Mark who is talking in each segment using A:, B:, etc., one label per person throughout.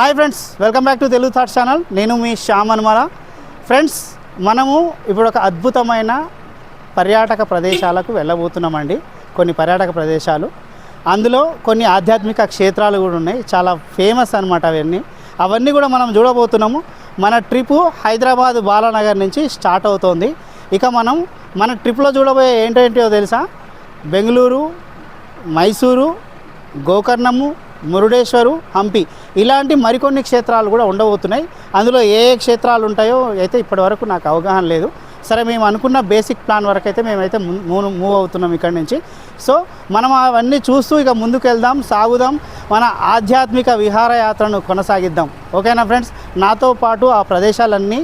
A: Hi friends welcome back to Telugu thought channel. నేను మీ Shyam Anumula. Friends మనము ఇప్పుడు ఒక అద్భుతమైన పర్యాటక ప్రదేశాలకు వెళ్ళబోతున్నామండి. కొన్ని పర్యాటక ప్రదేశాలు. అందులో కొన్ని ఆధ్యాత్మిక క్షేత్రాలు కూడా ఉన్నాయి. చాలా ఫేమస్ అనమాట అవన్నీ. అవన్నీ కూడా మనం చూడబోతున్నాము. మన ట్రిప్ హైదరాబాద్ బాలానగర్ నుంచి స్టార్ట్ అవుతోంది. ఇక మనం మన ట్రిప్లో చూడబోయే ఏంటేంటో తెలుసా? బెంగళూరు మైసూరు గోకర్ణము మురుడేశ్వరు హంపి ఇలాంటి మరికొన్ని క్షేత్రాలు కూడా ఉండబోతున్నాయి. అందులో ఏ ఏ క్షేత్రాలు ఉంటాయో అయితే ఇప్పటివరకు నాకు అవగాహన లేదు. సరే మేము అనుకున్న బేసిక్ ప్లాన్ వరకు అయితే మేమైతే మూవ్ మూవ్ అవుతున్నాం ఇక్కడ నుంచి. సో మనం అవన్నీ చూస్తూ ఇక ముందుకు వెళ్దాం సాగుదాం మన ఆధ్యాత్మిక విహారయాత్రను కొనసాగిద్దాం. ఓకేనా ఫ్రెండ్స్? నాతో పాటు ఆ ప్రదేశాలన్నీ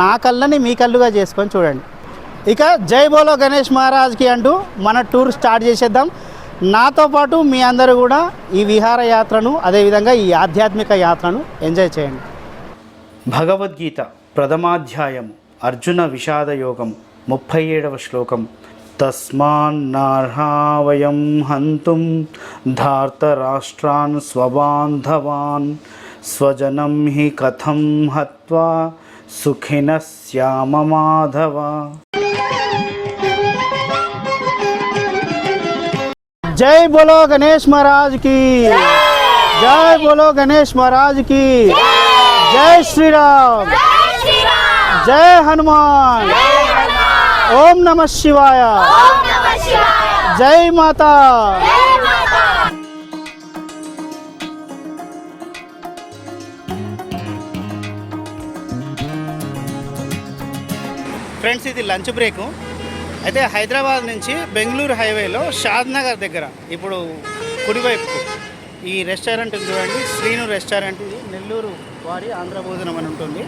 A: నా కళ్ళని మీ కళ్ళుగా చేసుకొని చూడండి. ఇక జై బోలో గణేష్ మహారాజ్కి అంటూ మన టూర్ స్టార్ట్ చేసేద్దాం. నాతో పాటు మీ అందరూ కూడా ఈ విహారయాత్రను అదేవిధంగా ఈ ఆధ్యాత్మిక యాత్రను ఎంజాయ్ చేయండి. భగవద్గీత ప్రథమాధ్యాయం అర్జున విషాద యోగం ముప్పై ఏడవ శ్లోకం తస్మాన్నర్హావయం హంతుం ధార్తరాష్ట్రాన్ స్వబాంధవాన్ స్వజనం హి కథం హత్వా సుఖిన శ్యామ మాధవ। జై బోలో గణేష్ మహారాజ్కి. జై బోలో గణేష్ మహారాజ్కి. జై శ్రీరామ్. జై హనుమాన్. ఓం నమ శివాయ. జై మాతా. ఫ్రెండ్స్ ఇది లంచ్ బ్రేకు. అయితే హైదరాబాద్ నుంచి బెంగళూరు హైవేలో షాద్నగర్ దగ్గర ఇప్పుడు కుడివైపుకు ఈ రెస్టారెంట్ చూడండి శ్రీను రెస్టారెంట్ ఇది. నెల్లూరు వారి ఆంధ్ర భోజనం అని ఉంటుంది.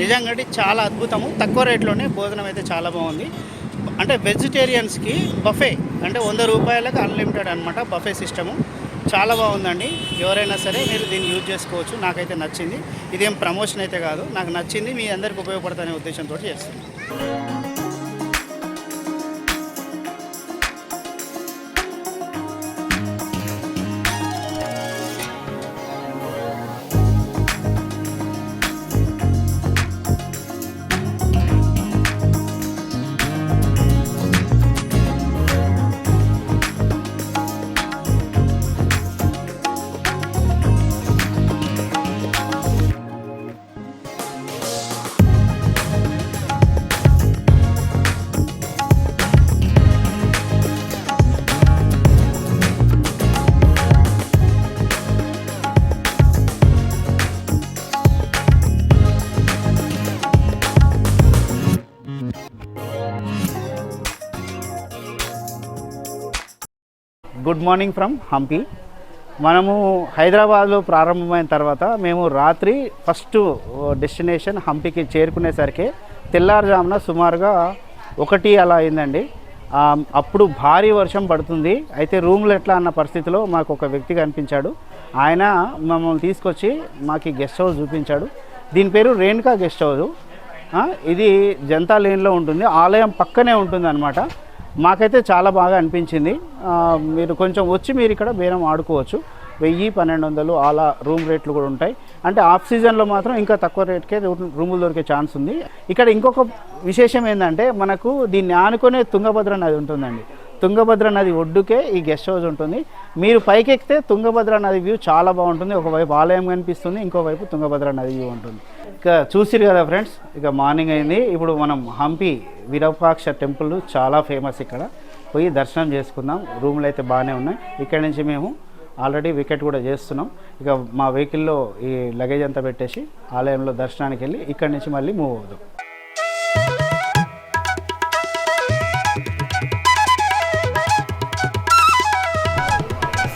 A: నిజంగా చాలా అద్భుతము. తక్కువ రేట్లోనే భోజనం అయితే చాలా బాగుంది. అంటే వెజిటేరియన్స్కి బఫే అంటే వంద రూపాయలకు అన్లిమిటెడ్ అనమాట బఫే సిస్టము. చాలా బాగుందండి. ఎవరైనా సరే మీరు దీన్ని యూజ్ చేసుకోవచ్చు. నాకైతే నచ్చింది. ఇదేం ప్రమోషన్ అయితే కాదు. నాకు నచ్చింది. మీ అందరికి ఉపయోగపడతానే ఉద్దేశంతో చేస్తున్నాను. గుడ్ మార్నింగ్ ఫ్రమ్ హంపి మనము హైదరాబాద్లో ప్రారంభమైన తర్వాత మేము రాత్రి ఫస్ట్ డెస్టినేషన్ హంపికి చేరుకునేసరికి తెల్లారుజామున సుమారుగా ఒకటి అలా అయిందండి. అప్పుడు భారీ వర్షం పడుతుంది. అయితే రూమ్లు ఎట్లా అన్న పరిస్థితిలో మాకు ఒక వ్యక్తి కనిపించాడు. ఆయన మమ్మల్ని తీసుకొచ్చి మాకు గెస్ట్ హౌస్ చూపించాడు. దీని పేరు రేణుకా గెస్ట్ హౌస్ ఇది జనతా లేన్లో ఉంటుంది. ఆలయం పక్కనే ఉంటుంది అనమాట మాకైతే చాలా బాగా అనిపించింది. మీరు కొంచెం వచ్చి మీరు ఇక్కడ బేరం ఆడుకోవచ్చు. వెయ్యి పన్నెండు వందలు అలా రూమ్ రేట్లు కూడా ఉంటాయి. అంటే ఆఫ్ సీజన్లో మాత్రం ఇంకా తక్కువ రేట్కే రూములు దొరికే ఛాన్స్ ఉంది. ఇక్కడ ఇంకొక విశేషం ఏంటంటే మనకు దీన్ని ఆనుకునే తుంగభద్ర నది ఉంటుందండి. తుంగభద్ర నది ఒడ్డుకే ఈ గెస్ట్ హౌస్ ఉంటుంది. మీరు పైకెక్కితే తుంగభద్ర నది వ్యూ చాలా బాగుంటుంది. ఒకవైపు ఆలయం కనిపిస్తుంది ఇంకోవైపు తుంగభద్ర నది వ్యూ ఉంటుంది. ఇక చూసిరు కదా ఫ్రెండ్స్ ఇక మార్నింగ్ అయింది. ఇప్పుడు మనం హంపి విరూపాక్ష టెంపుల్ చాలా ఫేమస్ ఇక్కడ. పోయి దర్శనం చేసుకుందాం. రూమ్లు అయితే బాగానే ఉన్నాయి. ఇక్కడ నుంచి మేము ఆల్రెడీ వికెట్ కూడా చేస్తున్నాం. ఇక మా వెహికల్లో ఈ లగేజ్ అంతా పెట్టేసి ఆలయంలో దర్శనానికి వెళ్ళి ఇక్కడి నుంచి మళ్ళీ మూవ్ అవుదాం.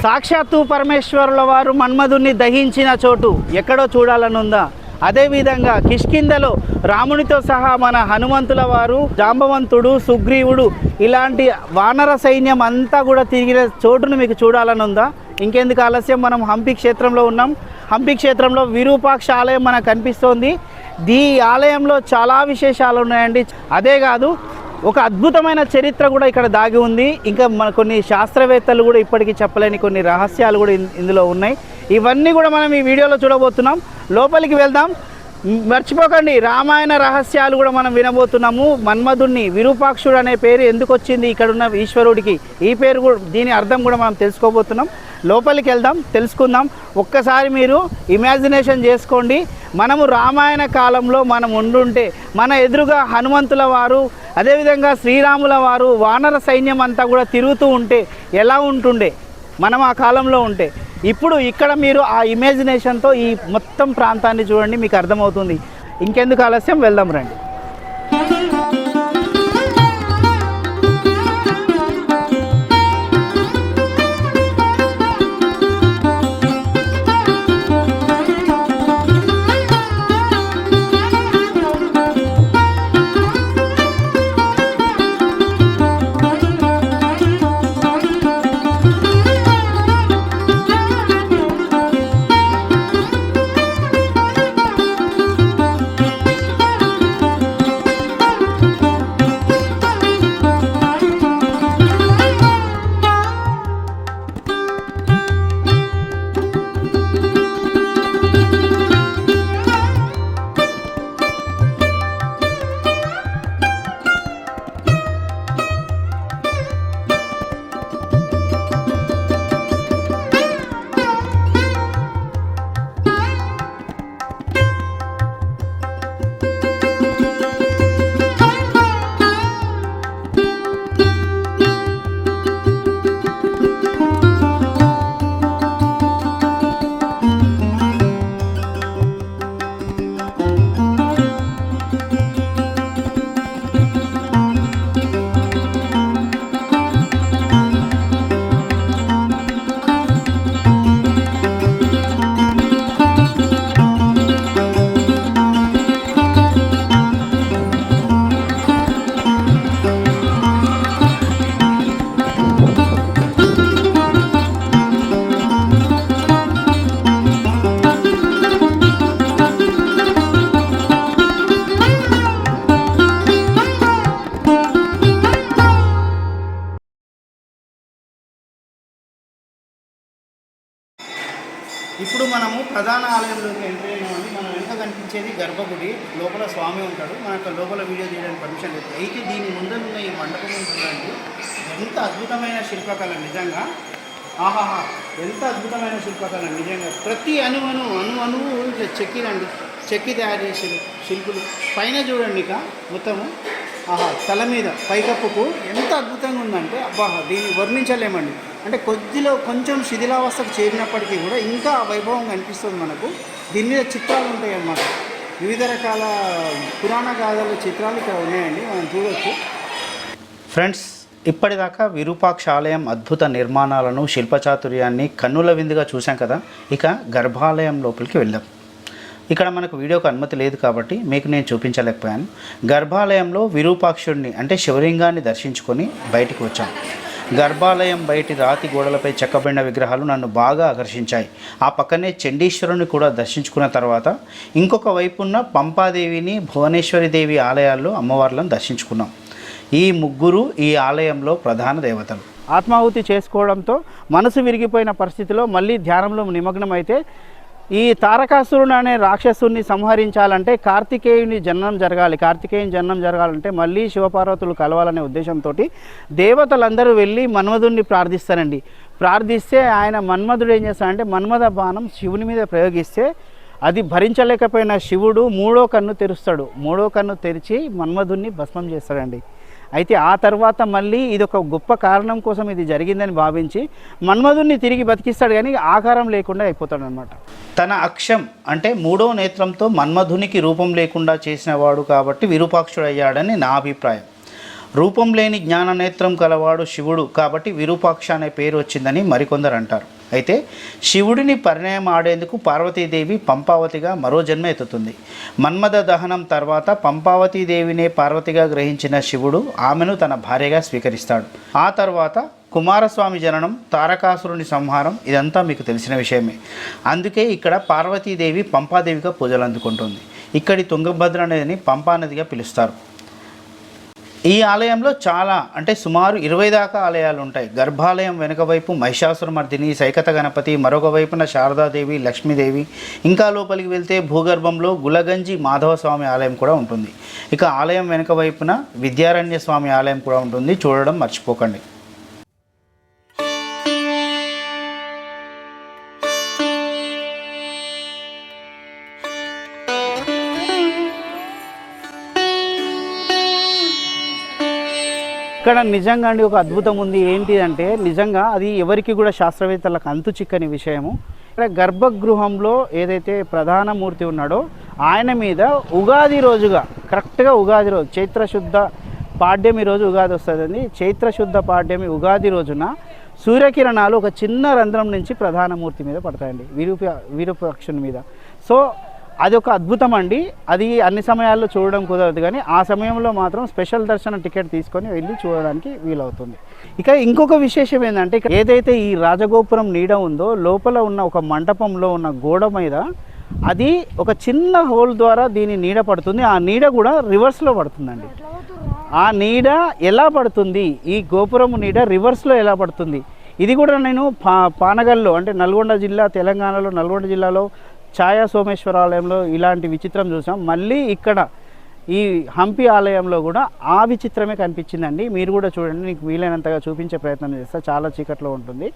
A: సాక్షాత్తు పరమేశ్వరుల వారు మన్మధుని దహించిన చోటు ఎక్కడో చూడాలనుందా? అదేవిధంగా కిష్కిందలో రామునితో సహా మన హనుమంతుల వారు జాంబవంతుడు సుగ్రీవుడు ఇలాంటి వానర సైన్యం అంతా కూడా తిరిగిన చోటును మీకు చూడాలని ఉందా ఇంకెందుకు ఆలస్యం? మనం హంపి క్షేత్రంలో ఉన్నాం. హంపి క్షేత్రంలో విరూపాక్ష ఆలయం మనకు కనిపిస్తోంది. ఈ ఆలయంలో చాలా విశేషాలు ఉన్నాయండి. అదే కాదు ఒక అద్భుతమైన చరిత్ర కూడా ఇక్కడ దాగి ఉంది. ఇంకా మన కొన్ని శాస్త్రవేత్తలు కూడా ఇప్పటికీ చెప్పలేని కొన్ని రహస్యాలు కూడా ఇందులో ఉన్నాయి. ఇవన్నీ కూడా మనం ఈ వీడియోలో చూడబోతున్నాం. లోపలికి వెళ్దాం. మర్చిపోకండి రామాయణ రహస్యాలు కూడా మనం వినబోతున్నాము. మన్మధుణ్ణి విరూపాక్షుడు అనే పేరు ఎందుకు వచ్చింది ఇక్కడ ఉన్న ఈశ్వరుడికి? ఈ పేరు కూడా దీని అర్థం కూడా మనం తెలుసుకోబోతున్నాం. లోపలికి వెళ్దాం తెలుసుకుందాం. ఒక్కసారి మీరు ఇమాజినేషన్ చేసుకోండి. మనము రామాయణ కాలంలో మనం ఉండుంటే మన ఎదురుగా హనుమంతుల వారు అదేవిధంగా శ్రీరాముల వారు వానర సైన్యం అంతా కూడా తిరుగుతూ ఉంటే ఎలా ఉంటుండే? మనం ఆ కాలంలో ఉంటే. ఇప్పుడు ఇక్కడ మీరు ఆ ఇమాజినేషన్తో ఈ మొత్తం ప్రాంతాన్ని చూడండి మీకు అర్థమవుతుంది. ఇంకెందుకు ఆలస్యం? వెళ్దాం రండి. అంశం లేదు అయితే దీని ముందున్న ఈ మండపం ఉంటుందండి ఎంత అద్భుతమైన శిల్పకళ నిజంగా? ఆహాహా ఎంత అద్భుతమైన శిల్పకళ నిజంగా? ప్రతి అణువను అణు అణువు ఇట్లా చెక్కిరండి చెక్కి తయారు చేసే శిల్పులు. పైన చూడండి ఇక మొత్తము. ఆహా తల మీద పైకప్పుకు ఎంత అద్భుతంగా ఉందంటే అబ్బా దీన్ని వర్ణించలేమండి. అంటే కొద్దిలో కొంచెం శిథిలావస్థకు చేరినప్పటికీ కూడా ఇంకా వైభవం కనిపిస్తుంది మనకు. దీని మీద చిత్రాలు ఉంటాయి అన్నమాట. వివిధ రకాల పురాణ గాథల చిత్రాలు ఇక్కడ ఉన్నాయండి. మనం చూడవచ్చు ఫ్రెండ్స్ ఇప్పటిదాకా విరూపాక్ష ఆలయం అద్భుత నిర్మాణాలను శిల్పచాతుర్యాన్ని కన్నుల విందుగా చూసాం కదా? ఇక గర్భాలయం లోపలికి వెళ్దాం. ఇక్కడ మనకు వీడియోకి అనుమతి లేదు కాబట్టి మీకు నేను చూపించలేకపోయాను. గర్భాలయంలో విరూపాక్షుడిని అంటే శివలింగాన్ని దర్శించుకొని బయటికి వచ్చాం. గర్భాలయం బయటి రాతి గోడలపై చెక్కబడిన విగ్రహాలు నన్ను బాగా ఆకర్షించాయి. ఆ పక్కనే చండీశ్వరుని కూడా దర్శించుకున్న తర్వాత ఇంకొక వైపున్న పంపాదేవిని భువనేశ్వరి దేవి ఆలయాల్లో అమ్మవార్లను దర్శించుకున్నాం. ఈ ముగ్గురు ఈ ఆలయంలో ప్రధాన దేవతలు. ఆత్మాహుతి చేసుకోవడంతో మనసు విరిగిపోయిన పరిస్థితిలో మళ్ళీ ధ్యానంలో నిమగ్నం అయితే ఈ తారకాసురుడు అనే రాక్షసుని సంహరించాలంటే కార్తికేయుని జన్మం జరగాలి. కార్తికేయుని జన్మం జరగాలంటే మళ్ళీ శివపార్వతులు కలవాలనే ఉద్దేశంతో దేవతలందరూ వెళ్ళి మన్మధుడిని ప్రార్థిస్తారండి. ప్రార్థిస్తే ఆయన మన్మధుడు ఏం చేస్తాడంటే మన్మథ బాణం శివుని మీద ప్రయోగిస్తే అది భరించలేకపోయిన శివుడు మూడో కన్ను తెరుస్తాడు. మూడో కన్ను తెరిచి మన్మధుడిని భస్మం చేస్తాడండి. అయితే ఆ తర్వాత మళ్ళీ ఇది ఒక గొప్ప కారణం కోసం ఇది జరిగిందని భావించి మన్మధుడిని తిరిగి బతికిస్తాడు కానీ ఆకారం లేకుండా అయిపోతాడు అనమాట తన అక్షం అంటే మూడో నేత్రంతో మన్మధునికి రూపం లేకుండా చేసిన వాడు కాబట్టి విరూపాక్షుడు అయ్యాడని నా అభిప్రాయం. రూపం లేని జ్ఞాన నేత్రం కలవాడు శివుడు కాబట్టి విరూపాక్ష అనే పేరు వచ్చిందని మరికొందరు అంటారు అయితే శివుడిని పరిణయం ఆడేందుకు పార్వతీదేవి పంపావతిగా మరో జన్మ ఎత్తుతుంది. మన్మద దహనం తర్వాత పంపావతీదేవినే పార్వతిగా గ్రహించిన శివుడు ఆమెను తన భార్యగా స్వీకరిస్తాడు. ఆ తర్వాత కుమారస్వామి జననం తారకాసురుని సంహారం ఇదంతా మీకు తెలిసిన విషయమే. అందుకే ఇక్కడ పార్వతీదేవి పంపాదేవిగా పూజలు అందుకుంటుంది. ఇక్కడి తుంగభద్ర నదిని పంపానదిగా పిలుస్తారు. ఈ ఆలయంలో చాలా అంటే సుమారు ఇరవై దాకా ఆలయాలు ఉంటాయి. గర్భాలయం వెనుక వైపు మహిషాసురమర్దిని సైకత గణపతి మరొక వైపున శారదాదేవి లక్ష్మీదేవి. ఇంకా లోపలికి వెళ్తే భూగర్భంలో గులగంజి మాధవ స్వామి ఆలయం కూడా ఉంటుంది. ఇక ఆలయం వెనుక వైపున విద్యారణ్య స్వామి ఆలయం కూడా ఉంటుంది. చూడడం మర్చిపోకండి. ఇక్కడ నిజంగా అండి ఒక అద్భుతం ఉంది. ఏంటి అంటే నిజంగా అది ఎవరికి కూడా శాస్త్రవేత్తలకు అంతు చిక్కని విషయము. ఇక్కడ గర్భగృహంలో ఏదైతే ప్రధాన మూర్తి ఉన్నాడో ఆయన మీద ఉగాది రోజుగా కరెక్ట్గా ఉగాది రోజు చైత్రశుద్ధ పాడ్యమి రోజు ఉగాది వస్తుందండి. చైత్రశుద్ధ పాడ్యమి ఉగాది రోజున సూర్యకిరణాలు ఒక చిన్న రంధ్రం నుంచి ప్రధాన మూర్తి మీద పడతాయండి. విరూప విరూపాక్షుని మీద. సో అది ఒక అద్భుతం అండి అది అన్ని సమయాల్లో చూడడం కుదరదు కానీ ఆ సమయంలో మాత్రం స్పెషల్ దర్శన టికెట్ తీసుకొని వెళ్ళి చూడడానికి వీలవుతుంది. ఇక ఇంకొక విశేషం ఏంటంటే ఇక ఏదైతే ఈ రాజగోపురం నీడ ఉందో లోపల ఉన్న ఒక మంటపంలో ఉన్న గోడ మీద అది ఒక చిన్న హోల్ ద్వారా దీని నీడ పడుతుంది. ఆ నీడ కూడా రివర్స్లో పడుతుందండి. ఆ నీడ ఎలా పడుతుంది? ఈ గోపురం నీడ రివర్స్లో ఎలా పడుతుంది? ఇది కూడా నేను పా పానగల్లో అంటే నల్గొండ జిల్లా తెలంగాణలో నల్గొండ జిల్లాలో ఛాయా సోమేశ్వర ఆలయంలో ఇలాంటి విచిత్రం చూసాం. మళ్ళీ ఇక్కడ ఈ హంపి ఆలయంలో కూడా ఆ విచిత్రమే కనిపించిందండి. మీరు కూడా చూడండి నీకు వీలైనంతగా చూపించే ప్రయత్నం చేస్తా. చాలా చీకట్లో ఉంటుంది.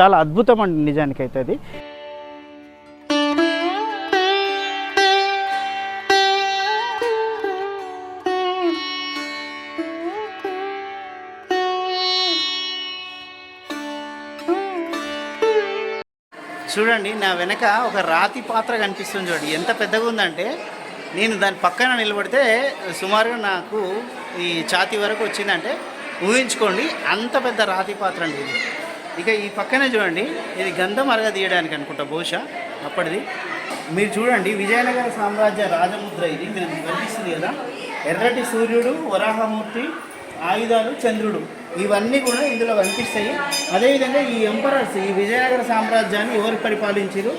A: చాలా అద్భుతం అండి నిజానికైతే అది. చూడండి నా వెనక ఒక రాతి పాత్ర కనిపిస్తుంది చూడండి. ఎంత పెద్దగా ఉందంటే నేను దాని పక్కన నిలబడితే సుమారుగా నాకు ఈ ఛాతి వరకు వచ్చిందంటే ఊహించుకోండి అంత పెద్ద రాతి పాత్ర అండి ఇది. ఇక ఈ పక్కనే చూడండి ఇది గంధం అరగ తీయడానికి అనుకుంటా బహుశా అప్పటిది. మీరు చూడండి విజయనగర సామ్రాజ్య రాజముద్ర ఇది మీరు కనిపిస్తుంది కదా. ఎర్రటి సూర్యుడు వరాహమూర్తి ఆయుధాలు చంద్రుడు. ఇవన్నీ కూడా ఇందులో కనిపిస్తాయి. అదేవిధంగా ఈ ఎంపరర్స్ ఈ విజయనగర సామ్రాజ్యాన్ని ఎవరు పరిపాలించారు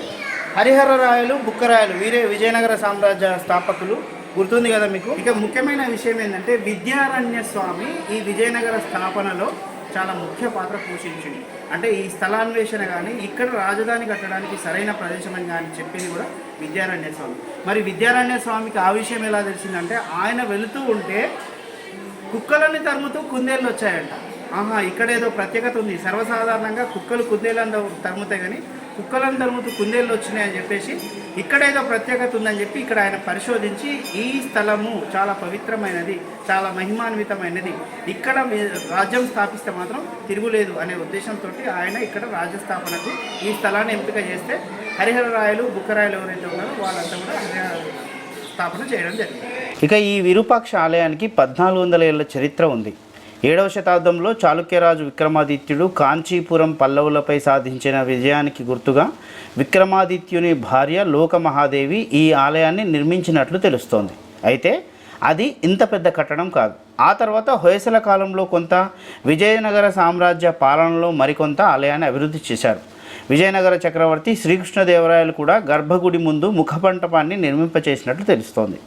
A: హరిహర రాయలు బుక్కరాయలు వీరే విజయనగర సామ్రాజ్య స్థాపకులు. గుర్తుంది కదా మీకు? ఇక ముఖ్యమైన విషయం ఏంటంటే విద్యారణ్య స్వామి ఈ విజయనగర స్థాపనలో చాలా ముఖ్య పాత్ర పోషించింది అంటే ఈ స్థలాన్వేషణ కానీ ఇక్కడ రాజధాని కట్టడానికి సరైన ప్రదేశం అని కానీ చెప్పింది కూడా విద్యారణ్య స్వామి. మరి విద్యారణ్య స్వామికి ఆ విషయం ఎలా తెలిసిందంటే ఆయన వెళుతూ ఉంటే కుక్కలని తరుముతూ కుందేళ్ళు వచ్చాయంట. ఆహా ఇక్కడ ఏదో ప్రత్యేకత ఉంది. సర్వసాధారణంగా కుక్కలు కుందేళ్ళని తరుముతాయి కానీ కుక్కలను తరుముతూ కుందేళ్ళు వచ్చినాయని చెప్పేసి ఇక్కడ ఏదో ప్రత్యేకత ఉందని చెప్పి ఇక్కడ ఆయన పరిశోధించి ఈ స్థలము చాలా పవిత్రమైనది చాలా మహిమాన్వితమైనది. ఇక్కడ రాజ్యం స్థాపిస్తే మాత్రం తిరుగులేదు అనే ఉద్దేశంతో ఆయన ఇక్కడ రాజ్యస్థాపనకు ఈ స్థలాన్ని ఎంపిక చేస్తే హరిహర రాయలు బుక్కరాయలు ఎవరైతే ఉన్నారో వాళ్ళంతా కూడా హరిహర స్థాపన చేయడం జరిగింది. ఇక ఈ విరూపాక్ష ఆలయానికి పద్నాలుగు వందల ఏళ్ళ చరిత్ర ఉంది. ఏడవ శతాబ్దంలో చాళుక్యరాజు విక్రమాదిత్యుడు కాంచీపురం పల్లవులపై సాధించిన విజయానికి గుర్తుగా విక్రమాదిత్యుని భార్య లోకమహాదేవి ఈ ఆలయాన్ని నిర్మించినట్లు తెలుస్తోంది. అయితే అది ఇంత పెద్ద కట్టడం కాదు. ఆ తర్వాత హొయసల కాలంలో కొంత విజయనగర సామ్రాజ్య పాలనలో మరికొంత ఆలయాన్ని అభివృద్ధి చేశారు. విజయనగర చక్రవర్తి శ్రీకృష్ణదేవరాయలు కూడా గర్భగుడి ముందు ముఖమంటపాన్ని నిర్మింపచేసినట్లు తెలుస్తోంది.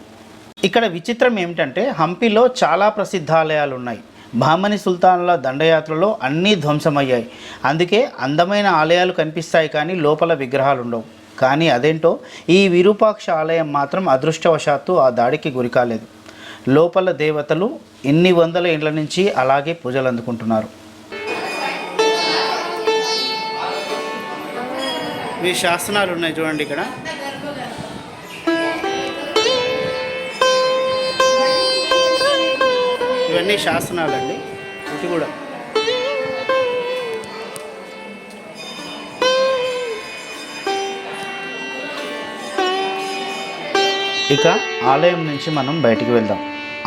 A: ఇక్కడ విచిత్రం ఏమిటంటే హంపిలో చాలా ప్రసిద్ధ ఆలయాలు ఉన్నాయి భామని సుల్తాన్ల దండయాత్రలో అన్నీ ధ్వంసమయ్యాయి. అందుకే అందమైన ఆలయాలు కనిపిస్తాయి కానీ లోపల విగ్రహాలు ఉండవు కానీ అదేంటో ఈ విరూపాక్ష ఆలయం మాత్రం అదృష్టవశాత్తు ఆ దాడికి గురికాలేదు లోపల దేవతలు ఎన్ని వందల ఏళ్ళ నుంచి అలాగే పూజలు అందుకుంటున్నారు మీ శాసనాలు ఉన్నాయి చూడండి ఇక్కడ. ఇవన్నీ శాసనాలండి ఇది కూడా. ఇక ఆలయం నుంచి మనం బయటికి వెళ్దాం.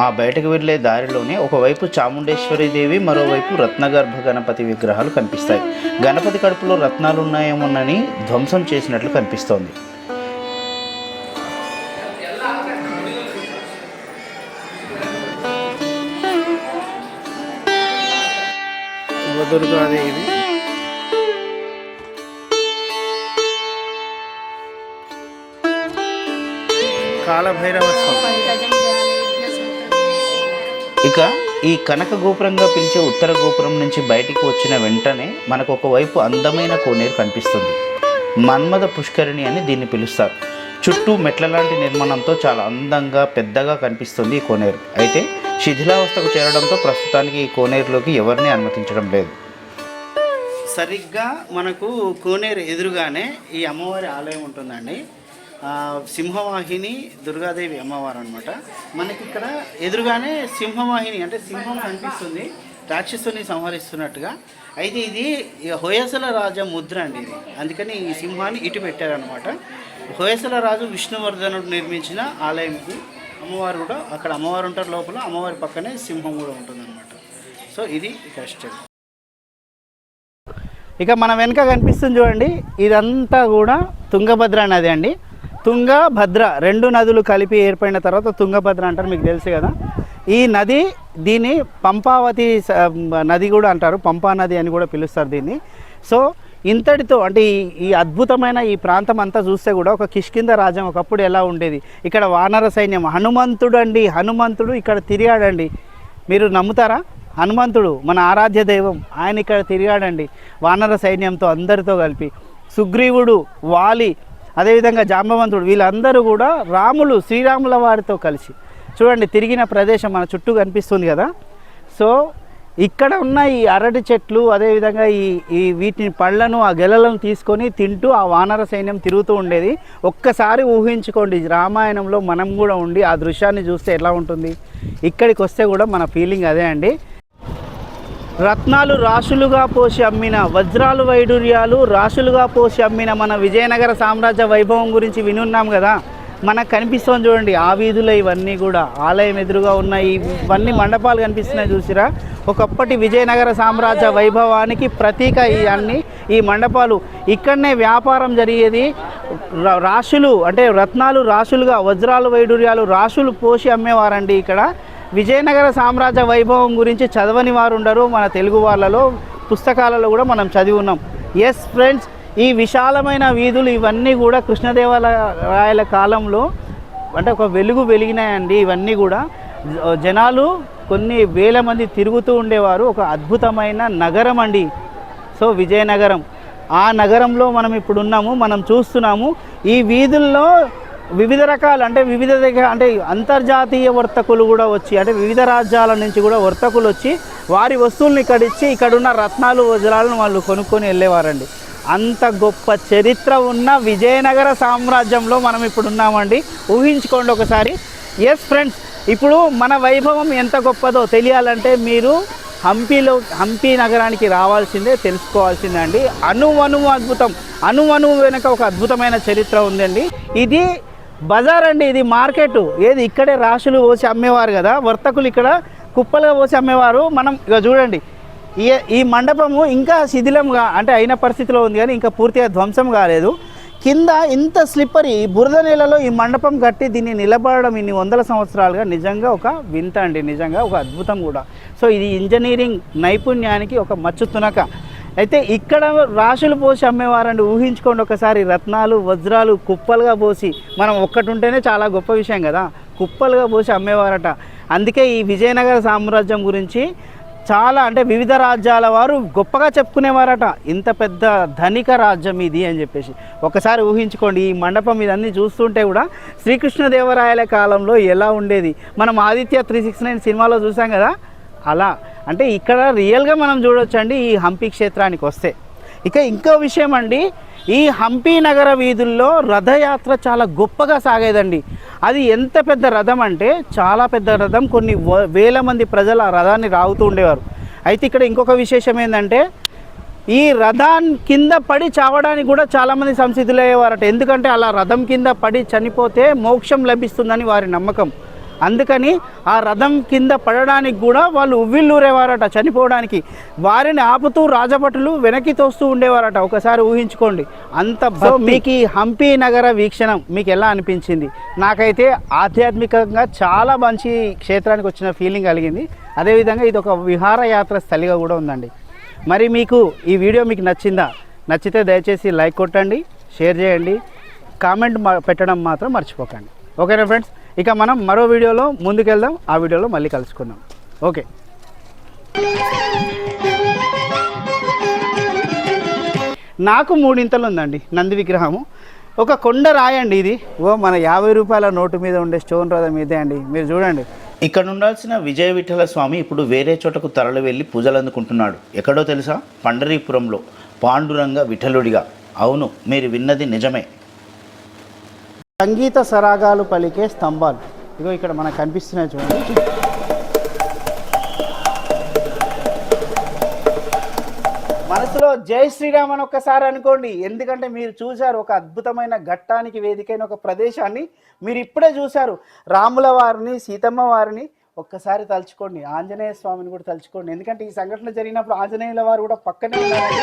A: ఆ బయటకు వెళ్ళే దారిలోనే ఒకవైపు చాముండేశ్వరి దేవి మరోవైపు రత్నగర్భ గణపతి విగ్రహాలు కనిపిస్తాయి. గణపతి కడుపులో రత్నాలు ఉన్నాయేమోనని ధ్వంసం చేసినట్లు కనిపిస్తోంది. కాలభైరవ స్వామి. ఇక ఈ కనక గోపురంగా పిలిచే ఉత్తర గోపురం నుంచి బయటికి వచ్చిన వెంటనే మనకు ఒకవైపు అందమైన కోనేరు కనిపిస్తుంది. మన్మథ పుష్కరిణి అని దీన్ని పిలుస్తారు. చుట్టూ మెట్ల లాంటి నిర్మాణంతో చాలా అందంగా పెద్దగా కనిపిస్తుంది ఈ కోనేరు. అయితే శిథిలావస్థకు చేరడంతో ప్రస్తుతానికి ఈ కోనేరులోకి ఎవరిని అనుమతించడం లేదు. సరిగ్గా మనకు కోనేరు ఎదురుగానే ఈ అమ్మవారి ఆలయం ఉంటుందండి. సింహవాహిని దుర్గాదేవి అమ్మవారు అనమాట మనకి ఇక్కడ ఎదురుగానే సింహవాహిని అంటే సింహం కనిపిస్తుంది. రాక్షసుని సంహరిస్తున్నట్టుగా. అయితే ఇది హోయసల రాజ ముద్ర అండి ఇది. అందుకని ఈ సింహాన్ని ఇటు పెట్టారనమాట హోయసల రాజు విష్ణువర్ధనుడు నిర్మించిన ఆలయం ఇది అమ్మవారు కూడా అక్కడ అమ్మవారు ఉంటారు లోపల అమ్మవారి పక్కనే సింహం కూడా ఉంటుందన్నమాట. సో ఇది ఇక్కడ ఇక మన వెనుక కనిపిస్తుంది చూడండి ఇదంతా కూడా తుంగభద్ర నది అండి. తుంగభద్ర రెండు నదులు కలిపి ఏర్పడిన తర్వాత తుంగభద్ర అంటారు మీకు తెలుసు కదా. ఈ నది దీన్ని పంపావతి స- నది కూడా అంటారు పంపా నది అని కూడా పిలుస్తారు దీన్ని. సో ఇంతటితో అంటే ఈ ఈ అద్భుతమైన ఈ ప్రాంతం అంతా చూస్తే కూడా ఒక కిష్కింద రాజ్యం ఒకప్పుడు ఎలా ఉండేది? ఇక్కడ వానర సైన్యం హనుమంతుడు అండి హనుమంతుడు ఇక్కడ తిరిగాడండి. మీరు నమ్ముతారా? హనుమంతుడు మన ఆరాధ్య దైవం ఆయన ఇక్కడ తిరిగాడండి వానర సైన్యంతో అందరితో కలిపి. సుగ్రీవుడు వాలి అదేవిధంగా జాంబవంతుడు వీళ్ళందరూ కూడా రాములు శ్రీరాముల వారితో కలిసి చూడండి తిరిగిన ప్రదేశం మన చుట్టూ కనిపిస్తుంది కదా. సో ఇక్కడ ఉన్న ఈ అరటి చెట్లు అదేవిధంగా ఈ ఈ వీటిని పళ్ళను ఆ గెలలను తీసుకొని తింటూ ఆ వానర సైన్యం తిరుగుతూ ఉండేది. ఒక్కసారి ఊహించుకోండి రామాయణంలో మనం కూడా ఉండి ఆ దృశ్యాన్ని చూస్తే ఎలా ఉంటుంది? ఇక్కడికి వస్తే కూడా మన ఫీలింగ్ అదే అండి. రత్నాలు రాశులుగా పోసి అమ్మిన వజ్రాలు వైడూర్యాలు రాశులుగా పోసి అమ్మిన మన విజయనగర సామ్రాజ్య వైభవం గురించి వినున్నాం కదా. మనకు కనిపిస్తుంది చూడండి ఆ వీధులు ఇవన్నీ కూడా. ఆలయం ఎదురుగా ఉన్న ఇవన్నీ మండపాలు కనిపిస్తున్నాయి చూసిరా. ఒకప్పటి విజయనగర సామ్రాజ్య వైభవానికి ప్రతీక ఈ అన్ని ఈ మండపాలు. ఇక్కడనే వ్యాపారం జరిగేది. రా- రాశులు అంటే రత్నాలు రాశులుగా వజ్రాలు వైడూర్యాలు రాశులు పోసి అమ్మేవారండి ఇక్కడ. విజయనగర సామ్రాజ్య వైభవం గురించి చదవని వారు ఉండరు మన తెలుగు వాళ్ళలో పుస్తకాలలో కూడా మనం చదివి ఉన్నాం ఎస్ ఫ్రెండ్స్ ఈ విశాలమైన వీధులు ఇవన్నీ కూడా కృష్ణదేవరాయల కాలంలో అంటే ఒక వెలుగు వెలిగినాయండి ఇవన్నీ కూడా. జ- జనాలు కొన్ని వేల మంది తిరుగుతూ ఉండేవారు. ఒక అద్భుతమైన నగరం అండి. సో విజయనగరం. ఆ నగరంలో మనం ఇప్పుడు ఉన్నాము మనం చూస్తున్నాము. ఈ వీధుల్లో వివిధ రకాలు అంటే వివిధ దగ్గర అంటే అంతర్జాతీయ వర్తకులు కూడా వచ్చి అంటే వివిధ రాజ్యాల నుంచి కూడా వర్తకులు వచ్చి వారి వస్తువులను ఇక్కడ ఇచ్చి ఇక్కడ ఉన్న రత్నాలు వజ్రాలను వాళ్ళు కొనుక్కొని వెళ్ళేవారండి. అంత గొప్ప చరిత్ర ఉన్న విజయనగర సామ్రాజ్యంలో మనం ఇప్పుడు ఉన్నామండి. ఊహించుకోండి ఒకసారి. ఎస్ ఫ్రెండ్స్ ఇప్పుడు మన వైభవం ఎంత గొప్పదో తెలియాలంటే మీరు హంపీలో హంపీ నగరానికి రావాల్సిందే తెలుసుకోవాల్సిందే అండి. అణువణువు అద్భుతం. అణువణువు వెనుక ఒక అద్భుతమైన చరిత్ర ఉందండి. ఇది బజార్ అండి ఇది మార్కెట్. ఏది ఇక్కడే రాశులు పోసి అమ్మేవారు కదా వర్తకులు ఇక్కడ కుప్పలుగా పోసి అమ్మేవారు. మనం ఇక చూడండి ఈ ఈ మండపము ఇంకా శిథిలంగా అంటే అయిన పరిస్థితిలో ఉంది కానీ ఇంకా పూర్తిగా ధ్వంసం కాలేదు. కింద ఇంత స్లిప్పరి బురద నేలలో ఈ మండపం కట్టి దీన్ని నిలబడడం ఇన్ని వందల సంవత్సరాలుగా నిజంగా ఒక వింత అండి నిజంగా ఒక అద్భుతం కూడా. సో ఇది ఇంజనీరింగ్ నైపుణ్యానికి ఒక మచ్చు తునక. అయితే ఇక్కడ రాశులు పోసి అమ్మేవారండి. ఊహించుకోండి ఒకసారి రత్నాలు వజ్రాలు కుప్పలుగా పోసి మనం ఒక్కటి ఉంటేనే చాలా గొప్ప విషయం కదా. కుప్పలుగా పోసి అమ్మేవారట. అందుకే ఈ విజయనగర సామ్రాజ్యం గురించి చాలా అంటే వివిధ రాజ్యాల వారు గొప్పగా చెప్పుకునేవారట. ఇంత పెద్ద ధనిక రాజ్యం ఇది అని చెప్పేసి. ఒకసారి ఊహించుకోండి ఈ మండపం ఇదన్నీ చూస్తుంటే కూడా శ్రీకృష్ణదేవరాయల కాలంలో ఎలా ఉండేది? మనం ఆదిత్య త్రీ సిక్స్ నైన్ సినిమాలో చూసాం కదా? అలా. అంటే ఇక్కడ రియల్గా మనం చూడొచ్చండి ఈ హంపి క్షేత్రానికి వస్తే. ఇక ఇంకో విషయం అండి ఈ హంపి నగర వీధుల్లో రథయాత్ర చాలా గొప్పగా సాగేదండి. అది ఎంత పెద్ద రథం అంటే చాలా పెద్ద రథం కొన్ని వ- వేల మంది ప్రజలు ఆ రథాన్ని రావుతూ ఉండేవారు. అయితే ఇక్కడ ఇంకొక విశేషం ఏంటంటే ఈ రథాన్ కింద పడి చావడానికి కూడా చాలామంది సంసిద్ధులయ్యేవారట. ఎందుకంటే అలా రథం కింద పడి చనిపోతే మోక్షం లభిస్తుందని వారి నమ్మకం. అందుకని ఆ రథం కింద పడడానికి కూడా వాళ్ళు ఉవ్విల్లూరేవారట చనిపోవడానికి వారిని ఆపుతూ రాజభటులు వెనక్కి తోస్తూ ఉండేవారట. ఒకసారి ఊహించుకోండి. అంత మీకు ఈ హంపి నగర వీక్షణం మీకు ఎలా అనిపించింది? నాకైతే ఆధ్యాత్మికంగా చాలా మంచి క్షేత్రానికి వచ్చిన ఫీలింగ్ కలిగింది. అదేవిధంగా ఇది ఒక విహారయాత్ర స్థలిగా కూడా ఉందండి. మరి మీకు ఈ వీడియో మీకు నచ్చిందా? నచ్చితే దయచేసి లైక్ కొట్టండి షేర్ చేయండి. కామెంట్ పెట్టడం మాత్రం మర్చిపోకండి. ఓకేనా ఫ్రెండ్స్? ఇక మనం మరో వీడియోలో ముందుకెళ్దాం. ఆ వీడియోలో మళ్ళీ కలుసుకుందాం. ఓకే. నాకు మూడింతలు ఉందండి నంది విగ్రహము. ఒక కొండ రాయండి ఇది. ఓ మన యాభై రూపాయల నోటు మీద ఉండే స్టోన్ రథం ఇదే అండి. మీరు చూడండి.
B: ఇక్కడ ఉండాల్సిన విజయ విఠల స్వామి ఇప్పుడు వేరే చోటకు తరలి వెళ్ళి పూజలు అందుకుంటున్నాడు. ఎక్కడో తెలుసా? పండరీపురంలో. పాండురంగ విఠలుడిగా. అవును మీరు విన్నది నిజమే.
A: సంగీత సరాగాలు పలికే స్తంభాలు. ఇదిగో ఇక్కడ మనకు కనిపిస్తున్నాయి చూడండి. మనసులో జై శ్రీరామ్ అని ఒక్కసారి అనుకోండి. ఎందుకంటే మీరు చూశారు ఒక అద్భుతమైన ఘట్టానికి వేదికైన ఒక ప్రదేశాన్ని మీరు ఇప్పుడే చూశారు. రాముల వారిని సీతమ్మ వారిని ఒక్కసారి తలుచుకోండి. ఆంజనేయ స్వామిని కూడా తలుచుకోండి. ఎందుకంటే ఈ సంఘటన జరిగినప్పుడు ఆంజనేయుల వారు కూడా పక్కనే ఉన్నారు.